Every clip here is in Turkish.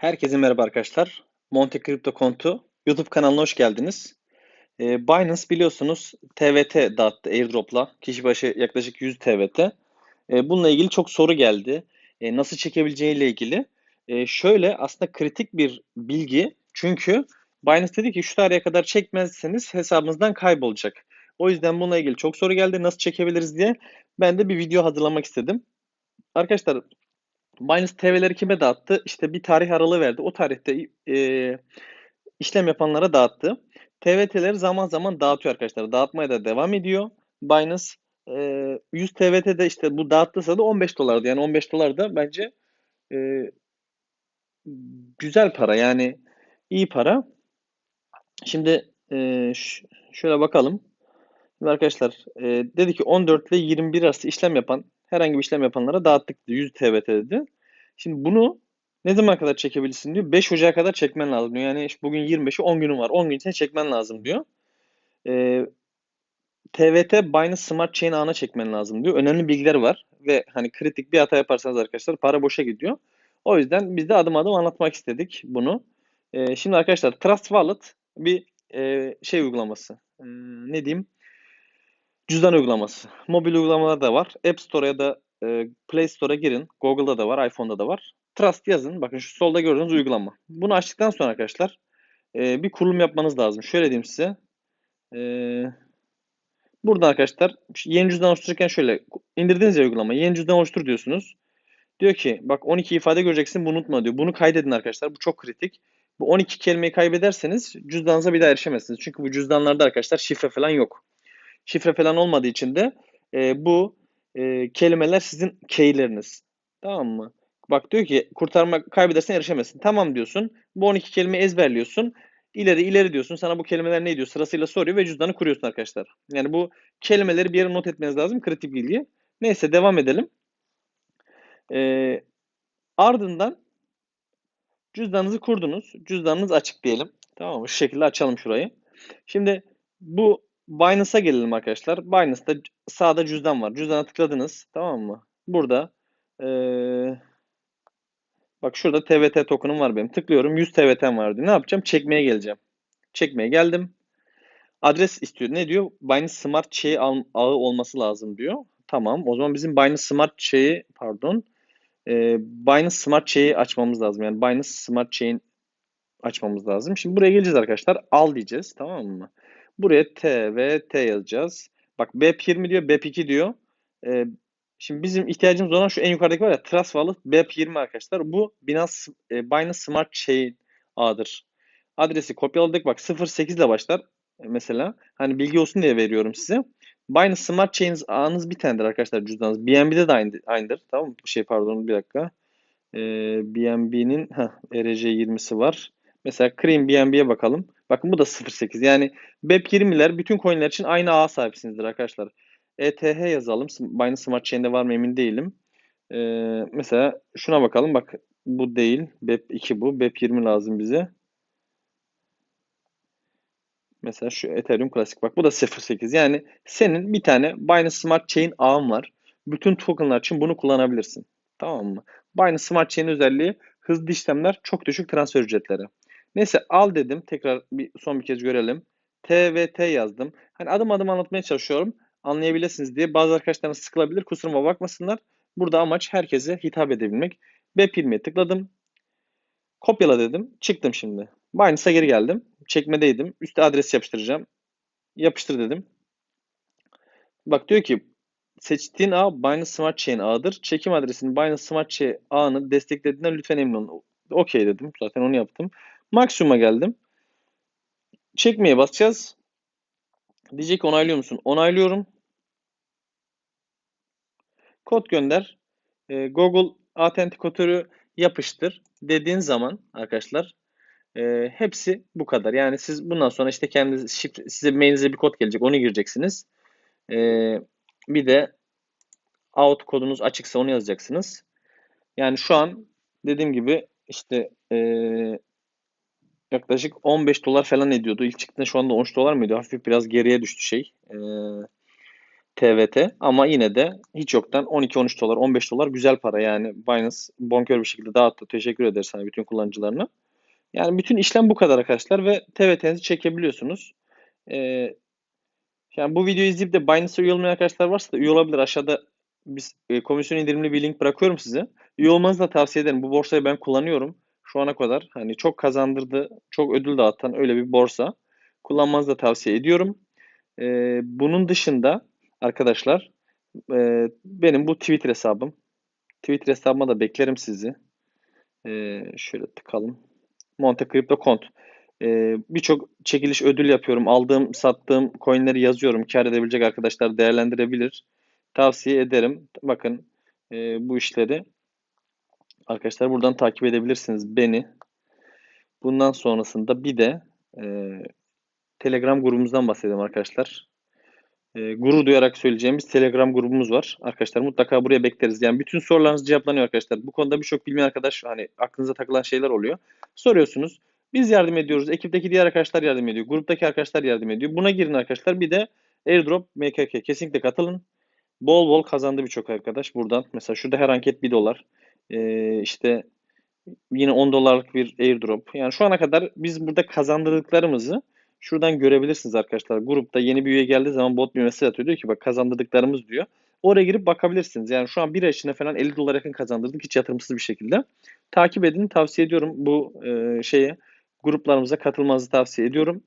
Herkese merhaba arkadaşlar. Monte Crypto Kontu YouTube kanalına hoş geldiniz. Ee, Binance biliyorsunuz TVT dağıttı airdrop'la. Kişi başı yaklaşık 100 TVT. Ee, bununla ilgili çok soru geldi. Ee, nasıl çekebileceğiyle ilgili. Şöyle aslında kritik bir bilgi. Çünkü Binance dedi ki şu tarihe kadar çekmezseniz hesabınızdan kaybolacak. O yüzden bununla ilgili çok soru geldi. Nasıl çekebiliriz diye. Ben de bir video hazırlamak istedim. Arkadaşlar Binance TV'leri kime dağıttı? İşte bir tarih aralığı verdi. O tarihte e, işlem yapanlara dağıttı. TVT'leri zaman zaman dağıtıyor arkadaşlar. Dağıtmaya da devam ediyor. Binance e, 100 TVT'de işte bu dağıttıysa da 15 dolardı. Yani 15 dolar da bence e, güzel para. Yani iyi para. Şimdi e, şöyle bakalım. Şimdi arkadaşlar e, dedi ki 14 ile 21 arası işlem yapan herhangi bir işlem yapanlara dağıttık 100 TBT dedi. Şimdi bunu ne zaman kadar çekebilirsin diyor. 5 Ocak'a kadar çekmen lazım diyor. Yani işte bugün 25'i 10 günün var. 10 gün içinde çekmen lazım diyor. Ee, TVT Binance Smart Chain ağına çekmen lazım diyor. Önemli bilgiler var ve hani kritik bir hata yaparsanız arkadaşlar para boşa gidiyor. O yüzden biz de adım adım anlatmak istedik bunu. Ee, şimdi arkadaşlar Trust Wallet bir e, şey uygulaması. Ee, ne diyeyim? Cüzdan uygulaması. Mobil uygulamalar da var. App Store ya da e, Play Store'a girin. Google'da da var, iPhone'da da var. Trust yazın. Bakın şu solda gördüğünüz uygulama. Bunu açtıktan sonra arkadaşlar e, bir kurulum yapmanız lazım. Şöyle diyeyim size. E, burada arkadaşlar yeni cüzdan oluştururken şöyle indirdiniz ya uygulamayı. Yeni cüzdan oluştur diyorsunuz. Diyor ki bak 12 ifade göreceksin bunu unutma diyor. Bunu kaydedin arkadaşlar. Bu çok kritik. Bu 12 kelimeyi kaybederseniz cüzdanınıza bir daha erişemezsiniz. Çünkü bu cüzdanlarda arkadaşlar şifre falan yok. Şifre falan olmadığı için de e, bu e, kelimeler sizin keyleriniz. Tamam mı? Bak diyor ki kurtarma kaybedersen erişemezsin. Tamam diyorsun. Bu 12 kelime ezberliyorsun. İleri ileri diyorsun. Sana bu kelimeler ne diyor sırasıyla soruyor ve cüzdanı kuruyorsun arkadaşlar. Yani bu kelimeleri bir yere not etmeniz lazım. Kritik bilgi. Neyse devam edelim. Ee, ardından cüzdanınızı kurdunuz. Cüzdanınız açık diyelim. Tamam mı? Şu şekilde açalım şurayı. Şimdi bu Binance'a gelelim arkadaşlar. Binance'da sağda cüzdan var. Cüzdana tıkladınız. Tamam mı? Burada ee, bak şurada TVT token'um var benim. Tıklıyorum. 100 TVT'm var diyor. Ne yapacağım? Çekmeye geleceğim. Çekmeye geldim. Adres istiyor. Ne diyor? Binance Smart Chain ağı olması lazım diyor. Tamam. O zaman bizim Binance Smart Chain'i pardon e, Binance Smart Chain'i açmamız lazım. Yani Binance Smart Chain açmamız lazım. Şimdi buraya geleceğiz arkadaşlar. Al diyeceğiz. Tamam mı? Buraya T ve T yazacağız. Bak BEP20 diyor, BEP2 diyor. Ee, şimdi bizim ihtiyacımız olan şu en yukarıdaki var ya Trust Wallet BEP20 arkadaşlar. Bu Binance, e, Binance Smart Chain ağıdır. Adresi kopyaladık. Bak 08 ile başlar e, mesela. Hani bilgi olsun diye veriyorum size. Binance Smart Chains ağınız bir tanedir arkadaşlar cüzdanınız. BNB'de de aynı, aynıdır. Tamam mı? Şey pardon bir dakika. Ee, BNB'nin ERC20'si var. Mesela Cream BNB'ye bakalım. Bakın bu da 0.8. Yani BEP20'ler bütün coinler için aynı ağa sahipsinizdir arkadaşlar. ETH yazalım. Binance Smart Chain'de var mı emin değilim. Ee, mesela şuna bakalım. Bak bu değil. BEP2 bu. BEP20 lazım bize. Mesela şu Ethereum Classic bak bu da 0.8. Yani senin bir tane Binance Smart Chain ağın var. Bütün tokenlar için bunu kullanabilirsin. Tamam mı? Binance Smart Chain özelliği hızlı işlemler, çok düşük transfer ücretleri. Neyse al dedim. Tekrar bir son bir kez görelim. T ve T yazdım. Hani adım adım anlatmaya çalışıyorum. Anlayabilirsiniz diye. Bazı arkadaşlarımız sıkılabilir. Kusuruma bakmasınlar. Burada amaç herkese hitap edebilmek. B-Pilmi'ye tıkladım. Kopyala dedim. Çıktım şimdi. Binance'a geri geldim. Çekmedeydim. Üste adres yapıştıracağım. Yapıştır dedim. Bak diyor ki seçtiğin ağ Binance Smart Chain ağıdır. Çekim adresinin Binance Smart Chain ağını desteklediğinden lütfen emin olun. Okey dedim. Zaten onu yaptım. Maksimuma geldim. Çekmeye basacağız. Diyecek onaylıyor musun? Onaylıyorum. Kod gönder. E, Google Authenticator'ı yapıştır dediğin zaman arkadaşlar e, hepsi bu kadar. Yani siz bundan sonra işte kendi size mailinize bir kod gelecek. Onu gireceksiniz. E, bir de out kodunuz açıksa onu yazacaksınız. Yani şu an dediğim gibi işte e, yaklaşık 15 dolar falan ediyordu. İlk çıktığında şu anda 13 dolar mıydı? Hafif biraz geriye düştü şey. Ee, TVT ama yine de hiç yoktan 12-13 dolar, 15 dolar güzel para yani Binance bonkör bir şekilde dağıttı. Teşekkür ederiz sana bütün kullanıcılarına. Yani bütün işlem bu kadar arkadaşlar ve TVT'nizi çekebiliyorsunuz. Ee, yani bu videoyu izleyip de Binance'a üye olmayan arkadaşlar varsa da üye olabilir. Aşağıda biz e, komisyon indirimli bir link bırakıyorum size. Üye olmanızı da tavsiye ederim. Bu borsayı ben kullanıyorum. Şu ana kadar hani çok kazandırdı, çok ödül dağıtan öyle bir borsa. Kullanmanızı da tavsiye ediyorum. Ee, bunun dışında arkadaşlar e, benim bu Twitter hesabım. Twitter hesabıma da beklerim sizi. Ee, şöyle tıkalım. Monte Crypto Kont. Ee, Birçok çekiliş ödül yapıyorum. Aldığım, sattığım coinleri yazıyorum. Kar edebilecek arkadaşlar değerlendirebilir. Tavsiye ederim. Bakın e, bu işleri arkadaşlar buradan takip edebilirsiniz beni. Bundan sonrasında bir de e, Telegram grubumuzdan bahsedelim arkadaşlar. E, gurur duyarak söyleyeceğimiz Telegram grubumuz var. Arkadaşlar mutlaka buraya bekleriz. Yani bütün sorularınız cevaplanıyor arkadaşlar. Bu konuda birçok bilmeyen arkadaş hani aklınıza takılan şeyler oluyor. Soruyorsunuz. Biz yardım ediyoruz. Ekipteki diğer arkadaşlar yardım ediyor. Gruptaki arkadaşlar yardım ediyor. Buna girin arkadaşlar. Bir de Airdrop MKK kesinlikle katılın. Bol bol kazandı birçok arkadaş buradan. Mesela şurada her anket 1 dolar. Ee, işte yine 10 dolarlık bir airdrop. Yani şu ana kadar biz burada kazandırdıklarımızı şuradan görebilirsiniz arkadaşlar. Grupta yeni bir üye geldiği zaman bot bir mesaj atıyor. Diyor ki bak kazandırdıklarımız diyor. Oraya girip bakabilirsiniz. Yani şu an bir içinde falan 50 dolar yakın kazandırdık hiç yatırımsız bir şekilde. Takip edin. Tavsiye ediyorum bu e, şeye gruplarımıza katılmanızı tavsiye ediyorum.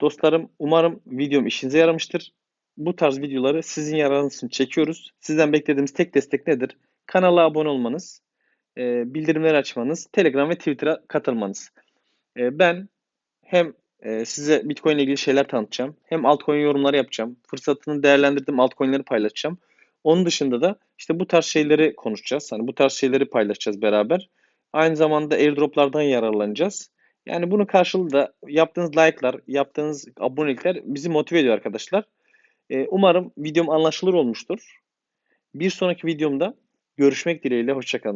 Dostlarım umarım videom işinize yaramıştır. Bu tarz videoları sizin yararınız için çekiyoruz. Sizden beklediğimiz tek destek nedir? Kanala abone olmanız, e, bildirimleri açmanız, Telegram ve Twitter'a katılmanız. E, ben hem e, size Bitcoin ile ilgili şeyler tanıtacağım, hem altcoin yorumları yapacağım, fırsatını değerlendirdiğim altcoin'leri paylaşacağım. Onun dışında da işte bu tarz şeyleri konuşacağız. Hani bu tarz şeyleri paylaşacağız beraber. Aynı zamanda airdroplardan yararlanacağız. Yani bunun karşılığı da yaptığınız like'lar, yaptığınız abonelikler bizi motive ediyor arkadaşlar. Ee, umarım videom anlaşılır olmuştur. Bir sonraki videomda görüşmek dileğiyle. Hoşçakalın.